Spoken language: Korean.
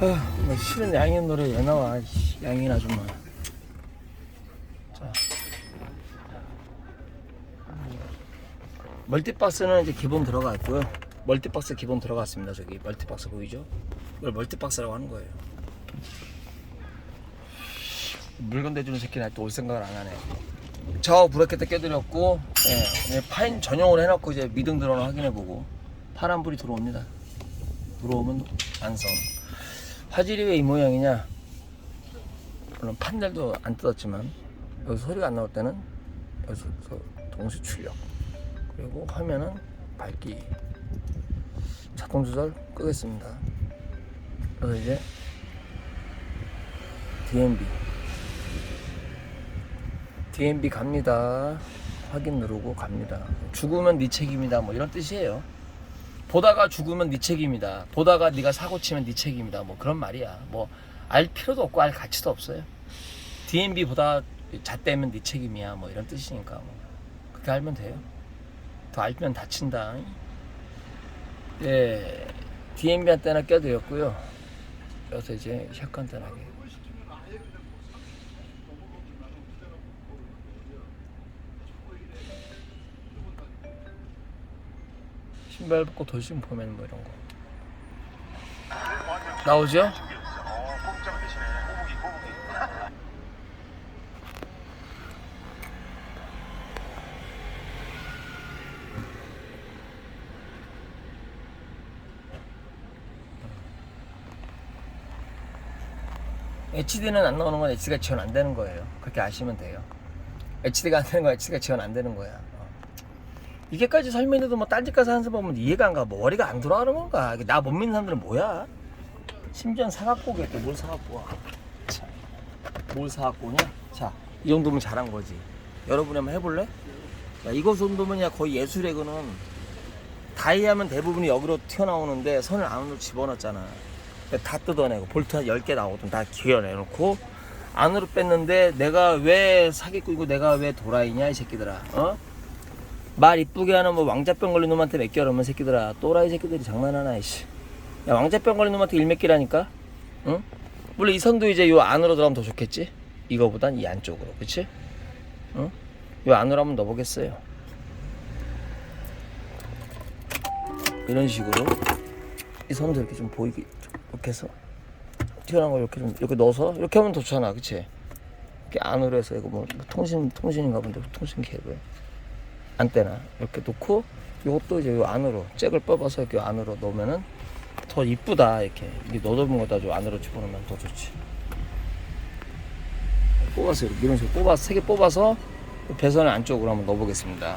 아, 뭐 싫은 양인 노래 왜 나와? 씨, 양인 아줌마. 자. 멀티박스는 이제 기본 들어가 있고요. 멀티박스 기본 들어갔습니다. 저기 멀티박스 보이죠? 이걸 멀티박스라고 하는 거예요. 물건 대주는 새끼는 아직도 올 생각을 안 하네. 저 브레이크도 껴드렸고, 예, 예, 파인 전용으로 해놓고 이제 미등 드론을 확인해보고 파란 불이 들어옵니다. 들어오면 완성. 화질이 왜 이 모양이냐? 물론 판넬도 안 뜯었지만 여기서 소리가 안 나올 때는 여기서 동시 출력 그리고 화면은 밝기 자동 조절 끄겠습니다. 그래서 이제 DMB DMB 갑니다. 확인 누르고 갑니다. 죽으면 네 책임이다. 뭐 이런 뜻이에요. 보다가 죽으면 네 책임이다. 보다가 네가 사고 치면 네 책임이다. 뭐 그런 말이야. 뭐 알 필요도 없고 알 가치도 없어요. DMB 보다 잣대면 네 책임이야. 뭐 이런 뜻이니까 뭐 그렇게 알면 돼요. 더 알면 다친다. 예, DMB 한테나 껴드렸고요. 여기서 이제 샷건 단하게 신발 벗고 돌싱 보면 뭐 이런 거 나오죠? HD는 안 나오는 건 HD가 지원 안 되는 거예요. 그렇게 아시면 돼요. HD가 안 되는 건 HD가 지원 안 되는 거야. 어. 이게까지 설명해도 뭐 딴짓 가서 하는 사람 보면 이해가 안 가. 뭐 머리가 안 돌아가는 건가. 나 못 믿는 사람들은 뭐야? 심지어 사갖고 오겠대. 뭘 사갖고 와. 참. 뭘 사갖고 오냐? 자, 이 정도면 잘한 거지. 여러분이 한번 해볼래? 야, 이거 정도면 야 거의 예술의 그는 다이아면 대부분이 여기로 튀어나오는데 선을 안으로 집어넣었잖아. 다 뜯어내고 볼트 한 10개 나오거든 다 기어내놓고 안으로 뺐는데 내가 왜 사기꾼이고 내가 왜 도라이냐 이 새끼들아 어? 말 이쁘게 하는 뭐 왕자병 걸린 놈한테 맡겨놓으면 새끼들아. 또라이 새끼들이 장난하나 이씨. 야 왕자병 걸린 놈한테 일 맡기라니까? 응? 물론 이 선도 이제 요 안으로 들어가면 더 좋겠지? 이거보단 이 안쪽으로. 그치? 응? 요 안으로 한번 넣어보겠어요. 이런 식으로 이 선도 이렇게 좀 보이게 좀 이렇게 해서 튀어나온 걸 이렇게 좀 이렇게 넣어서 이렇게 하면 더 좋잖아. 그치? 이렇게 안으로 해서 이거 뭐 통신 통신인가 본데 통신 케이블 안테나 이렇게 놓고 이것도 이제 요 안으로 잭을 뽑아서 이렇게 안으로 넣으면은 더 이쁘다. 이렇게 이게 넣어둔 거다 좀 안으로 집어넣으면 더 좋지. 뽑아서 이런 식으로 뽑아서 세 개 뽑아서 배선 안쪽으로 한번 넣어보겠습니다